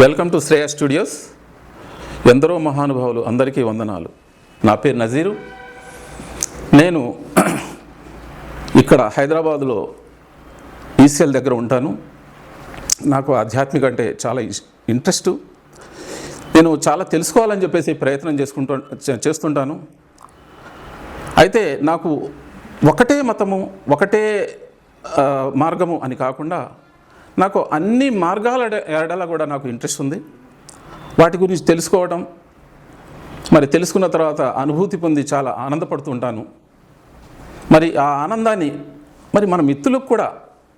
Welcome to Shreya studios. ఎందరో మహానుభావులు అందరికీ వందనాలు. నా పేరు నజీరు. నేను ఇక్కడ హైదరాబాదులో ఈసీఎల్ దగ్గర ఉంటాను. నాకు ఆధ్యాత్మిక అంటే చాలా ఇష్- ఇంట్రెస్ట్. నేను చాలా తెలుసుకోవాలని చెప్పేసి ప్రయత్నం చేసుకుంటూ చేస్తుంటాను. అయితే నాకు ఒకటే మతము ఒకటే మార్గము అని కాకుండా నాకు అన్ని మార్గాల ఎడలా కూడా నాకు ఇంట్రెస్ట్ ఉంది. వాటి గురించి తెలుసుకోవడం మరి తెలుసుకున్న తర్వాత అనుభూతి పొంది చాలా ఆనందపడుతుంటాను మరి ఆ ఆనందాన్ని మరి మన మిత్రులకు కూడా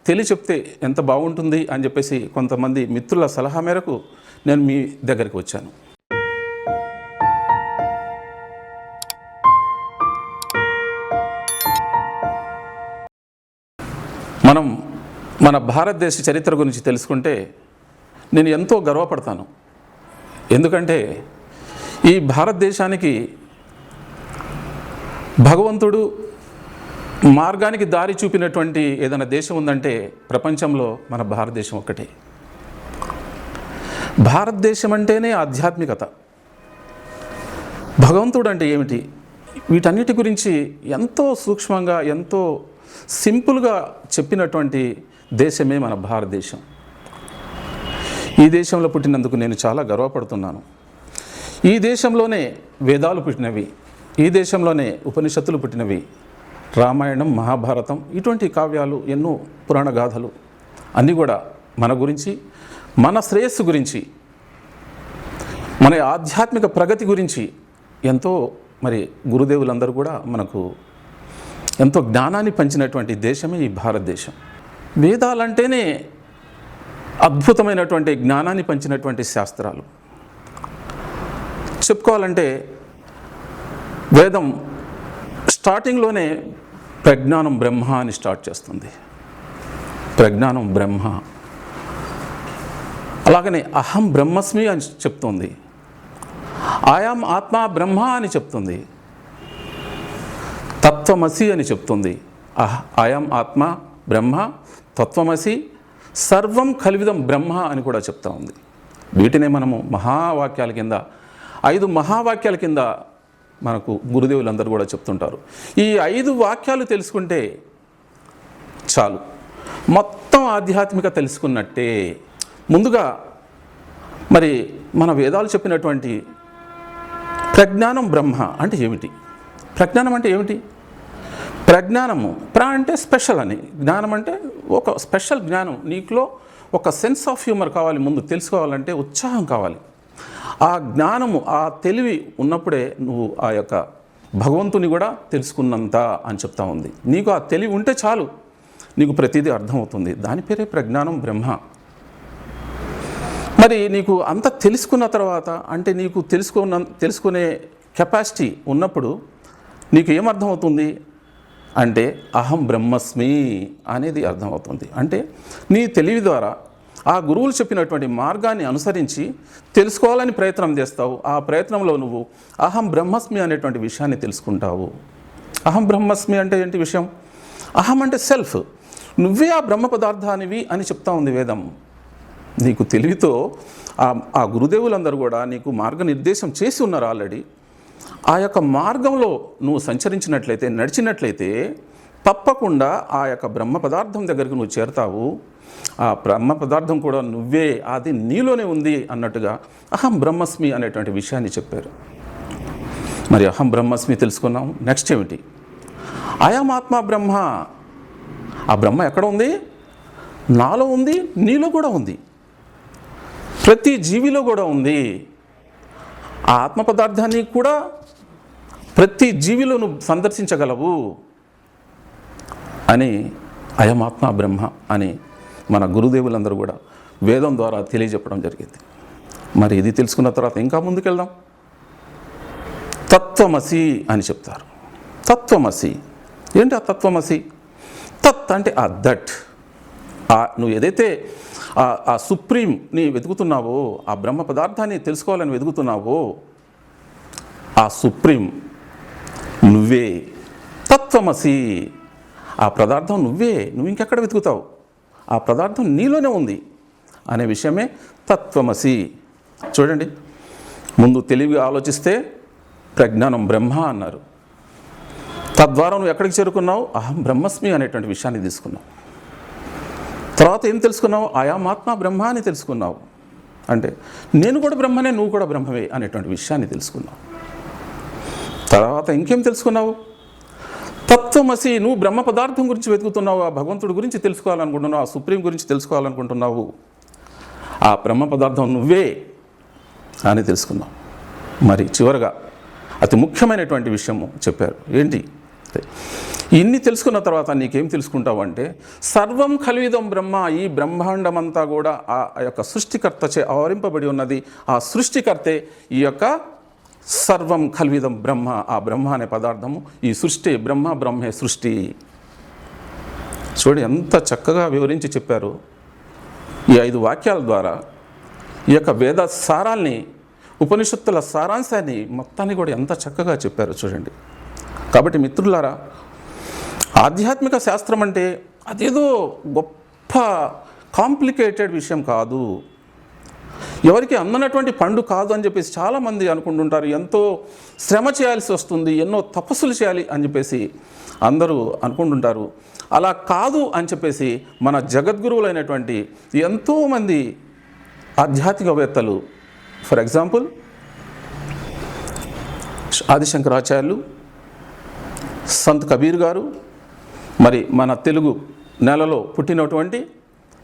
తెలియ చెప్తే ఎంత బాగుంటుంది అని చెప్పేసి కొంతమంది మిత్రుల సలహా మేరకు నేను మీ దగ్గరికి వచ్చాను. మన భారతదేశ చరిత్ర గురించి తెలుసుకుంటే నేను ఎంతో గర్వపడతాను. ఎందుకంటే ఈ భారతదేశానికి భగవంతుడు మార్గానికి దారి చూపినటువంటి ఏదైనా దేశం ఉందంటే ప్రపంచంలో మన భారతదేశం ఒక్కటే. భారతదేశం అంటేనే ఆధ్యాత్మికత. భగవంతుడు అంటే ఏమిటి? వీటన్నిటి గురించి ఎంతో సూక్ష్మంగా ఎంతో సింపుల్గా చెప్పినటువంటి దేశమే మన భారతదేశం. ఈ దేశంలో పుట్టినందుకు నేను చాలా గర్వపడుతున్నాను. ఈ దేశంలోనే వేదాలు పుట్టినవి ఈ దేశంలోనే ఉపనిషత్తులు పుట్టినవి రామాయణం మహాభారతం ఇటువంటి కావ్యాలు ఎన్నో పురాణ గాథలు అన్నీ కూడా మన గురించి మన శ్రేయస్సు గురించి మన ఆధ్యాత్మిక ప్రగతి గురించి ఎంతో మరి గురుదేవులందరూ కూడా మనకు ఎంతో జ్ఞానాన్ని పంచినటువంటి దేశమే ఈ భారతదేశం. వేదాలంటేనే అద్భుతమైనటువంటి జ్ఞానాన్ని పంచినటువంటి శాస్త్రాలు. చెప్పుకోవాలంటే వేదం స్టార్టింగ్లోనే ప్రజ్ఞానం బ్రహ్మ అని స్టార్ట్ చేస్తుంది. ప్రజ్ఞానం బ్రహ్మ. అలాగనే అహం బ్రహ్మస్మి అని చెప్తుంది. ఆయాం ఆత్మ బ్రహ్మ అని చెప్తుంది. తత్వమసి అని చెప్తుంది. అహ ఆయాం ఆత్మ బ్రహ్మ తత్వమసి సర్వం కలివిదం బ్రహ్మ అని కూడా చెప్తా ఉంది. వీటినే మనము మహావాక్యాల కింద ఐదు మహావాక్యాల కింద మనకు గురుదేవులందరూ కూడా చెప్తుంటారు. ఈ ఐదు వాక్యాలు తెలుసుకుంటే చాలు. మొత్తం ఆధ్యాత్మిక తెలుసుకున్నట్టే. ముందుగా మరి మన వేదాలు చెప్పినటువంటి ప్రజ్ఞానం బ్రహ్మ అంటే ఏమిటి? ప్రజ్ఞానం అంటే ఏమిటి? ప్రజ్ఞానము. ప్ర అంటే స్పెషల్ అని. జ్ఞానం అంటే ఒక స్పెషల్ జ్ఞానం. నీకులో ఒక సెన్స్ ఆఫ్ హ్యూమర్ కావాలి ముందు తెలుసుకోవాలంటే ఉత్సాహం కావాలి. ఆ జ్ఞానము ఆ తెలివి ఉన్నప్పుడే నువ్వు ఆ యొక్క భగవంతుని కూడా తెలుసుకున్నంత అని చెప్తా ఉంది. నీకు ఆ తెలివి ఉంటే చాలు. నీకు ప్రతిదీ అర్థమవుతుంది. దాని పేరే ప్రజ్ఞానం బ్రహ్మ. మరి నీకు అంత తెలుసుకున్న తర్వాత అంటే నీకు తెలుసుకున్న తెలుసుకునే కెపాసిటీ ఉన్నప్పుడు నీకు ఏమర్థమవుతుంది? అంటే అహం బ్రహ్మస్మి అనేది అర్థమవుతుంది. అంటే నీ తెలివి ద్వారా ఆ గురువులు చెప్పినటువంటి మార్గాన్ని అనుసరించి తెలుసుకోవాలని ప్రయత్నం చేస్తావు. ఆ ప్రయత్నంలో నువ్వు అహం బ్రహ్మస్మి అనేటువంటి విషయాన్ని తెలుసుకుంటావు. అహం బ్రహ్మస్మి అంటే ఏంటి విషయం? అహం అంటే సెల్ఫ్. నువ్వే ఆ బ్రహ్మ పదార్థానివి అని చెప్తా ఉంది వేదం. నీకు తెలివితో ఆ ఆ గురుదేవులందరూ కూడా నీకు మార్గనిర్దేశం చేసి ఉన్నారు ఆల్రెడీ. ఆ యొక్క మార్గంలో నువ్వు సంచరించినట్లయితే నడిచినట్లయితే తప్పకుండా ఆ యొక్క బ్రహ్మ పదార్థం దగ్గరికి నువ్వు చేరతావు. ఆ బ్రహ్మ పదార్థం కూడా నువ్వే అది నీలోనే ఉంది అన్నట్టుగా అహం బ్రహ్మస్మి అనేటువంటి విషయాన్ని చెప్పారు. మరి అహం బ్రహ్మస్మి తెలుసుకున్నాం. నెక్స్ట్ ఏమిటి? అయం ఆత్మ బ్రహ్మ. ఆ బ్రహ్మ ఎక్కడ ఉంది? నాలో ఉంది నీలో కూడా ఉంది. ప్రతి జీవిలో కూడా ఉంది. ఆ ఆత్మ పదార్థాన్ని కూడా ప్రతి జీవిలోను సందర్శించగలవు అని అయమాత్మ బ్రహ్మ అని మన గురుదేవులందరూ కూడా వేదం ద్వారా తెలియజెప్పడం జరిగింది. మరి ఇది తెలుసుకున్న తర్వాత ఇంకా ముందుకెళ్దాం. తత్వమసి అని చెప్తారు. తత్వమసి. ఏంటి ఆ తత్వమసి? తత్ అంటే ఆ దట్. ఆ నువ్వు ఏదైతే ఆ సుప్రీంని వెతుకుతున్నావో ఆ బ్రహ్మ పదార్థాన్ని తెలుసుకోవాలని వెతుకుతున్నావో ఆ సుప్రీం నువ్వే. తత్వమసి. ఆ పదార్థం నువ్వే. నువ్వు ఇంకెక్కడ వెతుకుతావు? ఆ పదార్థం నీలోనే ఉంది అనే విషయమే తత్వమసి. చూడండి. ముందు తెలివిగా ఆలోచిస్తే ప్రజ్ఞానం బ్రహ్మ అన్నారు. తద్వారా నువ్వు ఎక్కడికి చేరుకున్నావు? అహం బ్రహ్మస్మి అనేటువంటి విషయాన్ని తీసుకున్నావు. తర్వాత ఏం తెలుసుకున్నావు? ఆయామాత్మ బ్రహ్మ అని తెలుసుకున్నావు. అంటే నేను కూడా బ్రహ్మనే నువ్వు కూడా బ్రహ్మవే అనేటువంటి విషయాన్ని తెలుసుకున్నావు. తర్వాత ఇంకేం తెలుసుకున్నావు? తత్వమసి నువ్వు బ్రహ్మ పదార్థం గురించి వెతుకుతున్నావు ఆ భగవంతుడి గురించి తెలుసుకోవాలనుకుంటున్నావు ఆ సుప్రీం గురించి తెలుసుకోవాలనుకుంటున్నావు. ఆ బ్రహ్మ పదార్థం నువ్వే అని తెలుసుకున్నావు. మరి చివరగా అతి ముఖ్యమైనటువంటి విషయము చెప్పారు. ఏంటి? ఇన్ని తెలుసుకున్న తర్వాత నీకేం తెలుసుకుంటావు అంటే సర్వం కలివిదం బ్రహ్మ ఈ బ్రహ్మాండమంతా కూడా ఆ ఆ యొక్క సృష్టికర్తచే ఆవరింపబడి ఉన్నది. ఆ సృష్టికర్తే ఈ యొక్క సర్వం కల్విదం బ్రహ్మ ఆ బ్రహ్మ అనే పదార్థము ఈ సృష్టి బ్రహ్మ బ్రహ్మే సృష్టి. చూడు ఎంత చక్కగా వివరించి చెప్పారు. ఈ ఐదు వాక్యాల ద్వారా ఈ యొక్క వేద సారాల్ని ఉపనిషత్తుల సారాంశాన్ని మొత్తాన్ని కూడా ఎంత చక్కగా చెప్పారు చూడండి. కాబట్టి మిత్రులారా ఆధ్యాత్మిక శాస్త్రం అంటే అదేదో గొప్ప కాంప్లికేటెడ్ విషయం కాదు. ఎవరికి అందనటువంటి పండు కాదు అని చెప్పేసి చాలామంది అనుకుంటుంటారు. ఎంతో శ్రమ చేయాల్సి వస్తుంది ఎన్నో తపస్సులు చేయాలి అని చెప్పేసి అందరూ అనుకుంటుంటారు. అలా కాదు అని చెప్పేసి మన జగద్గురువులైనటువంటి ఎంతోమంది ఆధ్యాత్మికవేత్తలు ఫర్ ఎగ్జాంపుల్ ఆదిశంకరాచార్యులు సంత్ కబీర్ గారు మరి మన తెలుగు నెలలో పుట్టినటువంటి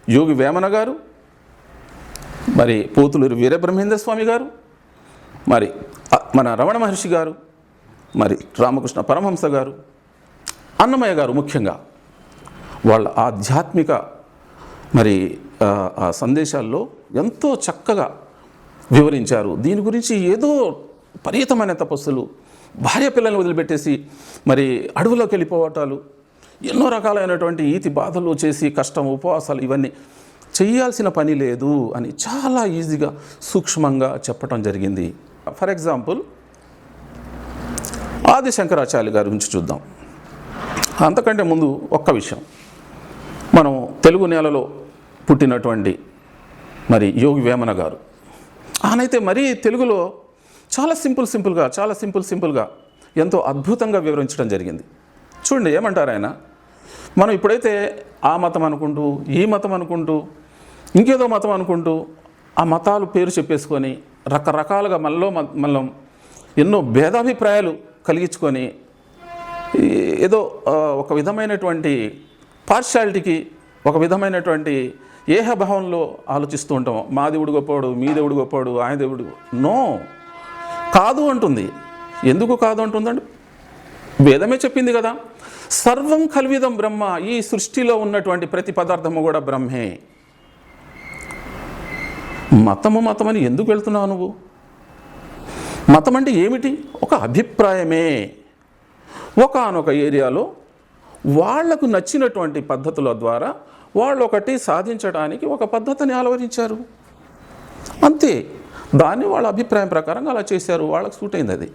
యోగి వేమన గారు మరి పోతులూరు వీరబ్రహ్మేంద్ర స్వామి గారు మరి మన రమణ మహర్షి గారు మరి రామకృష్ణ పరమహంస గారు అన్నమయ్య గారు ముఖ్యంగా వాళ్ళ ఆధ్యాత్మిక మరి ఆ, సందేశాల్లో ఎంతో చక్కగా వివరించారు. దీని గురించి ఏదో పరీతమైన తపస్సులు భార్య పిల్లల్ని వదిలిపెట్టేసి మరి అడవులోకి వెళ్ళిపోవటాలు ఎన్నో రకాలైనటువంటి ఈతి బాధలు చేసి కష్టం ఉపవాసాలు ఇవన్నీ చేయాల్సిన పని లేదు అని చాలా ఈజీగా సూక్ష్మంగా చెప్పటం జరిగింది. ఫర్ ఎగ్జాంపుల్ ఆది శంకరాచార్య గారి గురించి చూద్దాం. అంతకంటే ముందు ఒక్క విషయం. మనం తెలుగు నేలలో పుట్టినటువంటి మరి యోగి వేమన గారు. ఆయనైతే మరీ తెలుగులో చాలా సింపుల్ సింపుల్గా చాలా సింపుల్ సింపుల్గా ఎంతో అద్భుతంగా వివరించడం జరిగింది. చూడండి ఏమంటారు ఆయన? మనం ఇప్పుడైతే ఆ మతం అనుకుంటూ ఈ మతం అనుకుంటూ ఇంకేదో మతం అనుకుంటూ ఆ మతాలు పేరు చెప్పేసుకొని రకరకాలుగా మనలో మనం ఎన్నో భేదాభిప్రాయాలు కలిగించుకొని ఏదో ఒక విధమైనటువంటి పార్షాలిటీకి ఒక విధమైనటువంటి ఏహభావంలో ఆలోచిస్తూ ఉంటాం. మా దేవుడు గొప్పవాడు మీ దేవుడు గొప్పవాడు ఆయన దేవుడు నో. కాదు అంటుంది. ఎందుకు కాదు అంటుందండి? వేదమే చెప్పింది కదా. సర్వం కల్విదం బ్రహ్మ ఈ సృష్టిలో ఉన్నటువంటి ప్రతి పదార్థము కూడా బ్రహ్మే. మతము మతమని ఎందుకు వెళ్తున్నావు నువ్వు? మతం అంటే ఏమిటి? ఒక అభిప్రాయమే. ఒకనొక ఏరియాలో వాళ్ళకు నచ్చినటువంటి పద్ధతుల ద్వారా వాళ్ళు ఒకటి సాధించడానికి ఒక పద్ధతిని ఆలవరించారు అంతే. దాన్ని వాళ్ళ అభిప్రాయం ప్రకారంగా అలా చేశారు. వాళ్ళకి సూట్ అయింది అది.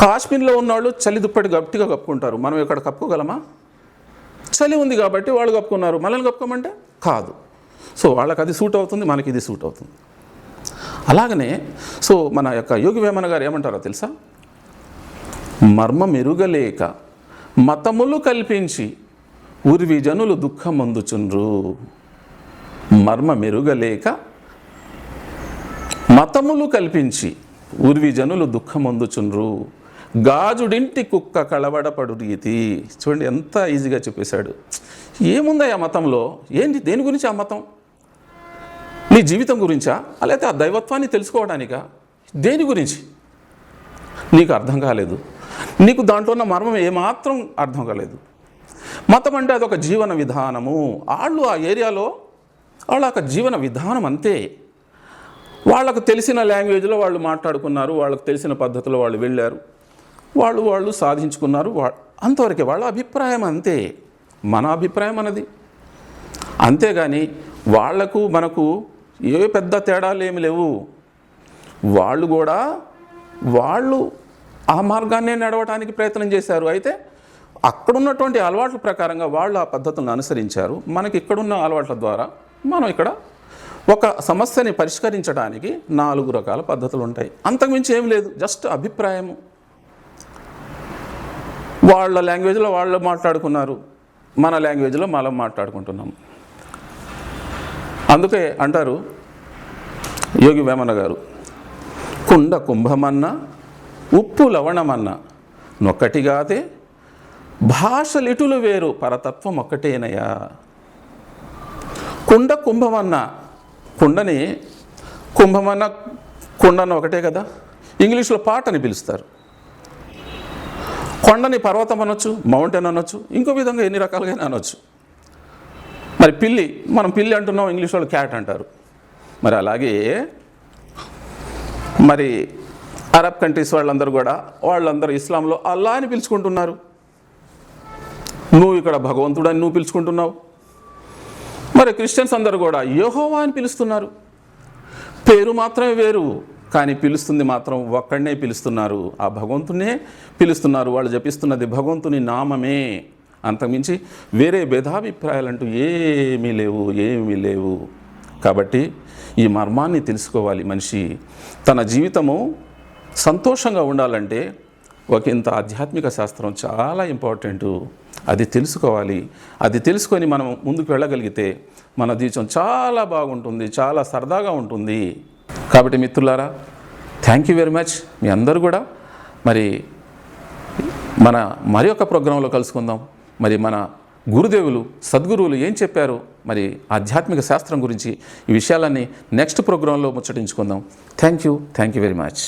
కాశ్మీర్లో ఉన్నవాళ్ళు చలి దుప్పటి గట్టిగా కప్పుకుంటారు. మనం ఇక్కడ కప్పుకోగలమా? చలి ఉంది కాబట్టి వాళ్ళు కప్పుకున్నారు. మనల్ని కప్పుకోమంటే? కాదు. సో వాళ్ళకి అది సూట్ అవుతుంది మనకి ఇది సూట్ అవుతుంది. అలాగనే సో మన యొక్క యోగి వేమన గారు ఏమంటారో తెలుసా? మర్మ మెరుగలేక మతములు కల్పించి ఉరివి జనులు దుఃఖమందుచుండ్రు. మర్మ మెరుగలేక మతములు కల్పించి ఉరివి జనులు దుఃఖమందుచుండ్రు. గాజుడింటి కుక్క కళవడపడు రీతి. చూడండి ఎంత ఈజీగా చెప్పేశాడు. ఏముందా ఆ మతంలో? ఏంటి దేని గురించి ఆ మతం? నీ జీవితం గురించా? లేకపోతే ఆ దైవత్వాన్ని తెలుసుకోవడానికా? దేని గురించి? నీకు అర్థం కాలేదు. నీకు దాంట్లో ఉన్న మర్మం ఏమాత్రం అర్థం కాలేదు. మతం అంటే అదొక జీవన విధానము. వాళ్ళు ఆ ఏరియాలో వాళ్ళ యొక్క జీవన విధానం అంతే. వాళ్ళకు తెలిసిన లాంగ్వేజ్లో వాళ్ళు మాట్లాడుకున్నారు వాళ్ళకు తెలిసిన పద్ధతిలో వాళ్ళు వెళ్ళారు. వాళ్ళు వాళ్ళు సాధించుకున్నారు వా అంతవరకే వాళ్ళ అభిప్రాయం అంతే. మన అభిప్రాయం అన్నది. అంతేగాని వాళ్ళకు మనకు ఏ పెద్ద తేడాలు ఏమి లేవు. వాళ్ళు కూడా వాళ్ళు ఆ మార్గాన్నే నడవటానికి ప్రయత్నం చేశారు. అయితే అక్కడున్నటువంటి అలవాట్ల ప్రకారంగా వాళ్ళు ఆ పద్ధతులను అనుసరించారు. మనకి ఇక్కడున్న అలవాట్ల ద్వారా మనం ఇక్కడ ఒక సమస్యని పరిష్కరించడానికి నాలుగు రకాల పద్ధతులు ఉంటాయి. అంతకుమించి ఏం లేదు. జస్ట్ అభిప్రాయము. వాళ్ళ లాంగ్వేజ్లో వాళ్ళు మాట్లాడుకున్నారు. మన లాంగ్వేజ్లో మనం మాట్లాడుకుంటున్నాం. అందుకే అంటారు యోగి వేమన గారు కుండ కుంభమన్న ఉప్పు లవణమన్న నొక్కటిగాదే భాషలిటులు వేరు పరతత్వం ఒక్కటేనయా? కుండ కుంభమన్న కుండని కుంభమన్న కుండన్న ఒకటే కదా? ఇంగ్లీష్లో పాట అని పిలుస్తారు. కొండని పర్వతం అనొచ్చు మౌంటైన్ అనొచ్చు ఇంకో విధంగా ఎన్ని రకాలుగా అనొచ్చు. మరి పిల్లి మనం పిల్లి అంటున్నాం ఇంగ్లీష్ వాళ్ళు క్యాట్ అంటారు. మరి అలాగే మరి అరబ్ కంట్రీస్ వాళ్ళందరూ కూడా వాళ్ళందరూ ఇస్లాంలో అల్లా అని పిలుచుకుంటున్నారు. నువ్వు ఇక్కడ భగవంతుడు అని నువ్వు పిలుచుకుంటున్నావు. మరి క్రిస్టియన్స్ అందరూ కూడా యహోవా అని పిలుస్తున్నారు. పేరు మాత్రమే వేరు కానీ పిలుస్తుంది మాత్రం ఒక్కడనే పిలుస్తున్నారు. ఆ భగవంతునే పిలుస్తున్నారు. వాళ్ళు జపిస్తున్నది భగవంతుని నామమే. అంతకుమించి వేరే భేదాభిప్రాయాలంటూ ఏమీ లేవు ఏమీ లేవు. కాబట్టి ఈ మర్మాన్ని తెలుసుకోవాలి మనిషి. తన జీవితము సంతోషంగా ఉండాలంటే ఒక ఇంత ఆధ్యాత్మిక శాస్త్రం చాలా ఇంపార్టెంటు. అది తెలుసుకోవాలి. అది తెలుసుకొని మనం ముందుకు వెళ్ళగలిగితే మన జీవితం చాలా బాగుంటుంది చాలా సరదాగా ఉంటుంది. కాబట్టి మిత్రులారా థ్యాంక్ యూ వెరీ మచ్ మీ అందరూ కూడా మరి మన మరి ఒక ప్రోగ్రాంలో కలుసుకుందాం. మరి మన గురుదేవులు సద్గురువులు ఏం చెప్పారు మరి ఆధ్యాత్మిక శాస్త్రం గురించి ఈ విషయాలన్నీ నెక్స్ట్ ప్రోగ్రాంలో ముచ్చటించుకుందాం. Thank you thank you very much